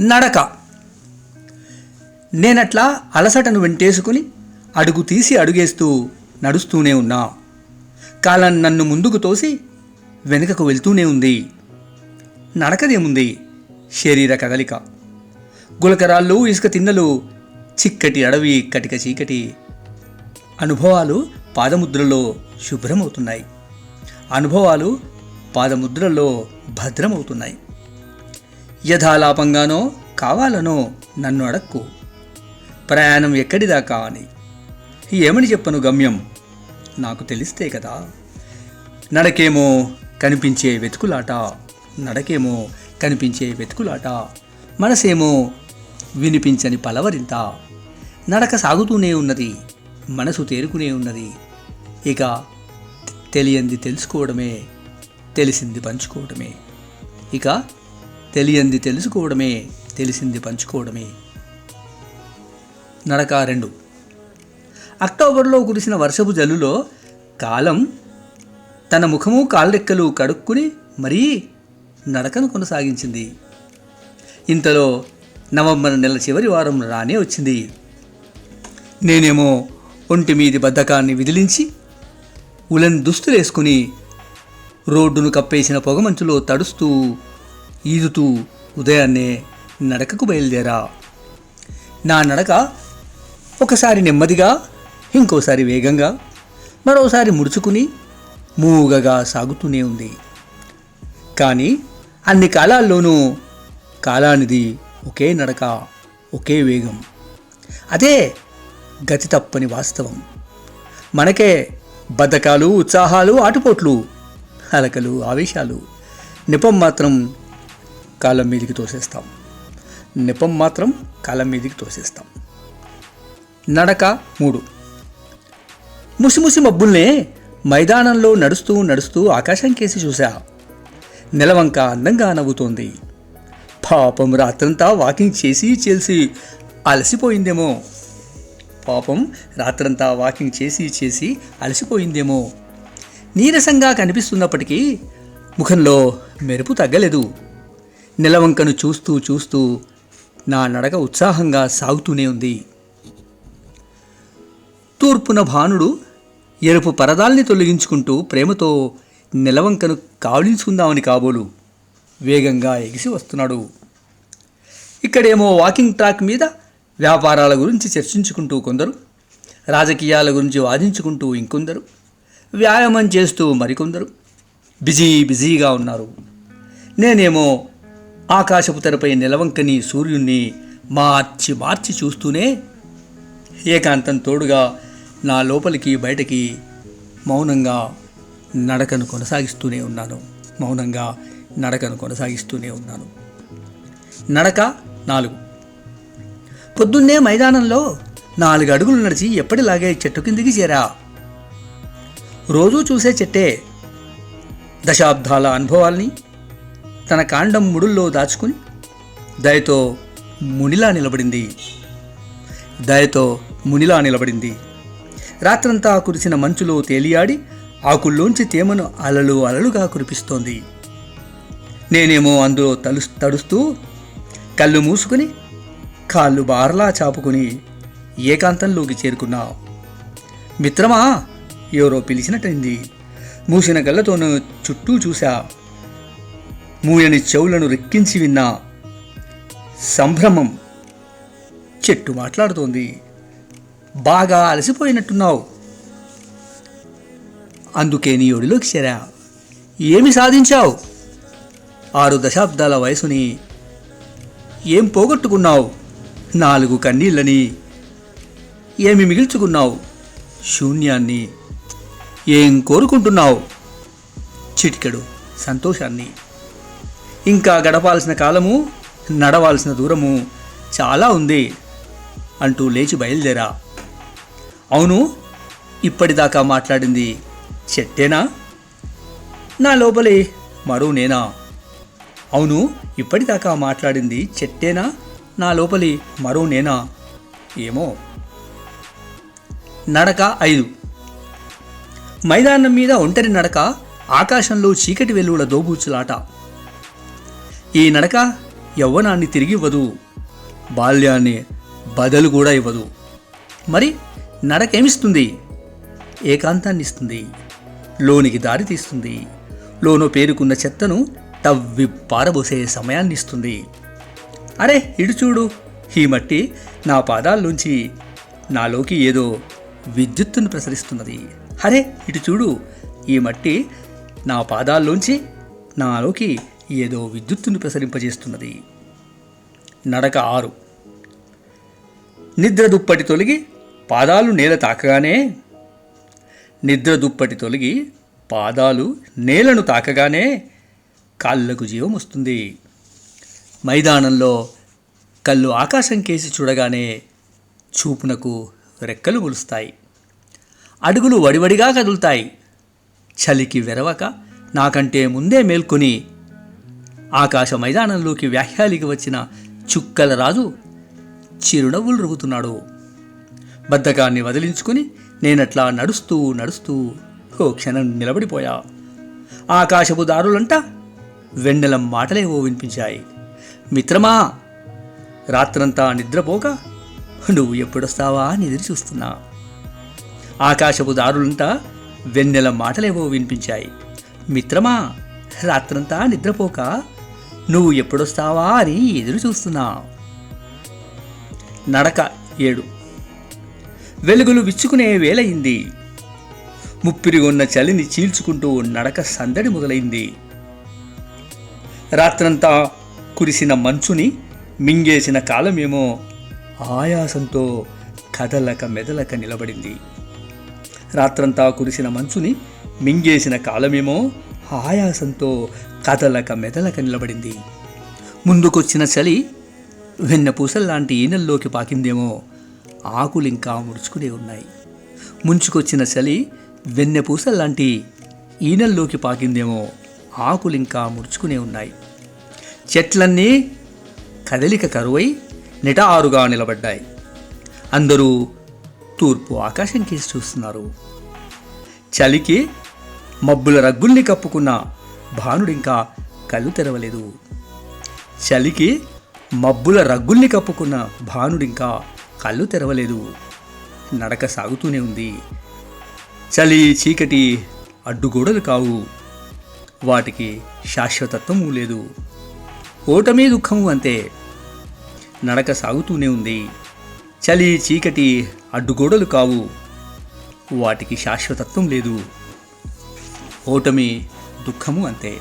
నడక. నేనట్లా అలసటను వెంటేసుకుని అడుగు తీసి అడుగేస్తూ నడుస్తూనే ఉన్నా. కాలం నన్ను ముందుకు తోసి వెనుకకు వెళ్తూనే ఉంది. నడకదేముంది? శరీర కదలిక. గులకరాళ్ళు ఇసుక తిన్నలు చిక్కటి అడవి కటిక చీకటి అనుభవాలు పాదముద్రలో శుభ్రమవుతున్నాయి. అనుభవాలు పాదముద్రలో భద్రమవుతున్నాయి. యథాలాపంగానో కావాలనో నన్ను అడక్కు. ప్రయాణం ఎక్కడిదాకా అని. ఏమని చెప్పను గమ్యం? నాకు తెలిస్తే కదా. నడకేమో కనిపించే వెతుకులాట. నడకేమో కనిపించే వెతుకులాట. మనసేమో వినిపించని పలవరింత. నడక సాగుతూనే ఉన్నది. మనసు తేరుకునే ఉన్నది. ఇక తెలియంది తెలుసుకోవడమే తెలిసింది పంచుకోవడమే. ఇక తెలియంది తెలుసుకోవడమే తెలిసింది పంచుకోవడమే. నడక రెండు. అక్టోబర్లో కురిసిన వర్షపు జల్లులో కాలం తన ముఖము కాళ్ళెక్కలు కడుక్కుని మరీ నడకను కొనసాగించింది. ఇంతలో నవంబర్ నెల చివరి వారం రానే వచ్చింది. నేనేమో ఒంటి మీది బద్ధకాన్ని విదిలించి ఉలెన్ దుస్తులేసుకుని రోడ్డును కప్పేసిన పొగమంచులో తడుస్తూ ఈదుతూ ఉదయాన్నే నడకకు బయలుదేరా. నా నడక ఒకసారి నెమ్మదిగా ఇంకోసారి వేగంగా మరోసారి ముడుచుకుని మూగగా సాగుతూనే ఉంది. కానీ అన్ని కాలాల్లోనూ కాలానిది ఒకే నడక ఒకే వేగం. అదే గతి తప్పని వాస్తవం. మనకే బద్ధకాలు ఉత్సాహాలు ఆటుపోట్లు అలకలు ఆవేశాలు నిపం మాత్రం కాలం మీదికి తోసేస్తాం. నెపం మాత్రం కాలం మీదికి తోసేస్తాం. నడక మూడు. ముసిముసి మబ్బుల్నే మైదానంలో నడుస్తూ నడుస్తూ ఆకాశం కేసి చూశా. నెలవంక అందంగా నవ్వుతోంది. పాపం రాత్రంతా వాకింగ్ చేసి చేసి అలసిపోయిందేమో. పాపం రాత్రంతా వాకింగ్ చేసి చేసి అలసిపోయిందేమో. నీరసంగా కనిపిస్తున్నప్పటికీ ముఖంలో మెరుపు తగ్గలేదు. నిలవంకను చూస్తూ చూస్తూ నా నడక ఉత్సాహంగా సాగుతూనే ఉంది. తూర్పున భానుడు ఎరుపు పరదాల్ని తొలగించుకుంటూ ప్రేమతో నిలవంకను కావలించుకుందామని కాబోలు. వేగంగా ఎగిసి వస్తున్నాడు. ఇక్కడేమో వాకింగ్ ట్రాక్ మీద వ్యాపారాల గురించి చర్చించుకుంటూ కొందరు రాజకీయాల గురించి వాదించుకుంటూ ఇంకొందరు వ్యాయామం చేస్తూ మరికొందరు. బిజీ బిజీగా ఉన్నారు. నేనేమో ఆకాశపు తెరపై నిలవంకని సూర్యుణ్ణి మార్చి మార్చి చూస్తూనే ఏకాంతం తోడుగా నా లోపలికి బయటకి మౌనంగా నడకను కొనసాగిస్తూనే ఉన్నాను. మౌనంగా నడకను కొనసాగిస్తూనే ఉన్నాను. నడక నాలుగు. పొద్దున్నే మైదానంలో నాలుగు అడుగులు నడిచి ఎప్పటిలాగే చెట్టు కిందికి చేరా. రోజూ చూసే చెట్టే దశాబ్దాల అనుభవాల్ని తన కాండం ముడుల్లో దాచుకుని దయతో మునిలా నిలబడింది. దయతో మునిలా నిలబడింది. రాత్రంతా కురిసిన మంచులో తేలియాడి ఆకుల్లోంచి తేమను అలలు అలలుగా కురిపిస్తోంది. నేనేమో అందులో తలు తడుస్తూ కళ్ళు మూసుకుని కాళ్ళు బార్లా చాపుకుని ఏకాంతంలోకి చేరుకున్నా. మిత్రమా? ఎవరో పిలిచినట్టయింది. మూసిన కళ్ళతోనూ చుట్టూ చూశా. మూయని చెవులను రెక్కించి విన్నా సంభ్రమం చెట్టు మాట్లాడుతోంది. బాగా అలసిపోయినట్టున్నావు. అందుకే నీ ఒడిలోకి చేరా. ఏమి సాధించావు? ఆరు దశాబ్దాల వయసుని ఏం పోగొట్టుకున్నావు? నాలుగు కన్నీళ్ళని ఏమి మిగిల్చుకున్నావు? శూన్యాన్ని ఏం కోరుకుంటున్నావు? చిటికెడు సంతోషాన్ని ఇంకా గడపాల్సిన కాలము నడవాల్సిన దూరము చాలా ఉంది అంటూ లేచి బయలుదేరా. అవును ఇప్పటిదాకా మాట్లాడింది చెట్టేనా? నా లోపలి మరో నేనా? అవును ఇప్పటిదాకా మాట్లాడింది చెట్టేనా? నా లోపలి మరో నేనా? ఏమో. నడక ఐదు. మైదానం మీద ఒంటరి నడక ఆకాశంలో చీకటి వెలుగుల దోబూచులాట. ఈ నడక యవ్వనాన్ని తిరిగి ఇవ్వదు బాల్యాన్ని బదలు కూడా ఇవ్వదు. మరి నడకేమిస్తుంది? ఏకాంతాన్ని ఇస్తుంది లోనికి దారి తీస్తుంది లోనో పేరుకున్న చెత్తను తవ్వి పారబోసే సమయాన్ని ఇస్తుంది. అరే ఇటు చూడు ఈ మట్టి నా పాదాల్లోంచి నాలోకి ఏదో విద్యుత్తును ప్రసరిస్తున్నది. అరే ఇటు చూడు ఈ మట్టి నా పాదాల్లోంచి నాలోకి ఏదో విద్యుత్తును ప్రసరింపజేస్తున్నది. నడక ఆరు. నిద్ర దుప్పటి తొలగి పాదాలు నేల తాకగానే నిద్ర దుప్పటి తొలగి పాదాలు నేలను తాకగానే కాళ్ళకు జీవం వస్తుంది. మైదానంలో కళ్ళు ఆకాశం కేసి చూడగానే చూపునకు రెక్కలు గులుస్తాయి అడుగులు వడివడిగా కదులుతాయి. చలికి వెరవక నాకంటే ముందే మేల్కొని ఆకాశ మైదానంలోకి వ్యాహ్యాలికి వచ్చిన చుక్కల రాజు చిరునవ్వులు రుగుతున్నాడు బద్ధకాన్ని వదిలించుకుని నేనట్లా నడుస్తూ నడుస్తూ ఓ క్షణం నిలబడిపోయా. ఆకాశపు దారులంట వెన్నెల మాటలేవో వినిపించాయి. మిత్రమా రాత్రంతా నిద్రపోక నువ్వు ఎప్పుడొస్తావా అని ఎదురు చూస్తున్నా. ఆకాశపు దారులంట వెన్నెల మాటలేవో వినిపించాయి. మిత్రమా రాత్రంతా నిద్రపోక నువ్వు ఎప్పుడొస్తావా అని ఎదురు చూస్తున్నా నడక ఏడు. వెలుగులు విచ్చుకునే వేలయింది ముప్పిరిగొన్న చలిని చీల్చుకుంటూ నడక సందడి మొదలైంది. రాత్రంతా కురిసిన మంచుని మింగేసిన కాలమేమో ఆయాసంతో కదలక మెదలక నిలబడింది. రాత్రంతా కురిసిన మంచుని మింగేసిన కాలమేమో ఆయాసంతో కదలక మెదలక నిలబడింది. ముందుకొచ్చిన చలి వెన్నపూసల్లాంటి ఈనెల్లోకి పాకిందేమో. ఆకులింకా ముడుచుకునే ఉన్నాయి. ముంచుకొచ్చిన చలి వెన్నెపూసల్లాంటి ఈనెల్లోకి పాకిందేమో. ఆకులింకా ముడుచుకునే ఉన్నాయి. చెట్లన్నీ కదలిక కరువై నిటారుగా నిలబడ్డాయి. అందరూ తూర్పు ఆకాశం కేసి చూస్తున్నారు. చలికి మబ్బుల రగ్గుల్ని కప్పుకున్న భానుడింకా కళ్ళు తెరవలేదు. చలికి మబ్బుల రగ్గుల్ని కప్పుకున్న భానుడింకా కళ్ళు తెరవలేదు. నడక సాగుతూనే ఉంది. చలి చీకటి అడ్డుగోడలు కావు. వాటికి శాశ్వతత్వము లేదు. ఓటమే దుఃఖము అంతే. నడక సాగుతూనే ఉంది. చలి చీకటి అడ్డుగోడలు కావు. వాటికి శాశ్వతత్వం లేదు. ఓటమి దుఃఖము అంతే